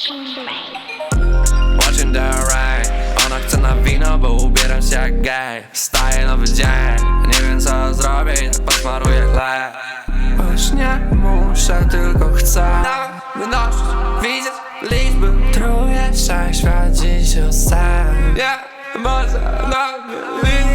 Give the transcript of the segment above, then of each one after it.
Watching the rain Ona chce na wino, bo ubieram się jak gej. Wstaje nowy dzień. Nie wiem co zrobię, jak posmaruję chleb. Już nie muszę, tylko chcę. Wynosić, widzieć liczby. Truję się, świat dziś o sen Nie można nawet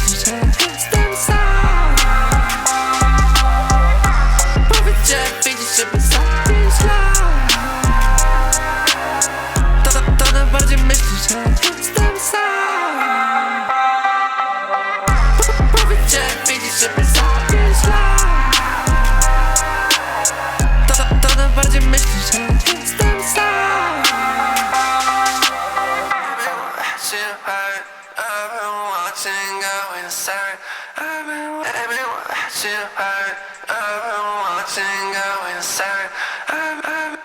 myślisz, że jestem sam. Powiedzcie, widzisz, żeby zabić lat. To, to, to najbardziej myślisz, że jestem sam. Po- Powiedzcie, widzisz, żeby zabić lat. To, to, to najbardziej myślisz, że jestem sam. Been watching, girl. I've been, I've been watching, I've been watching, girl. I've, I've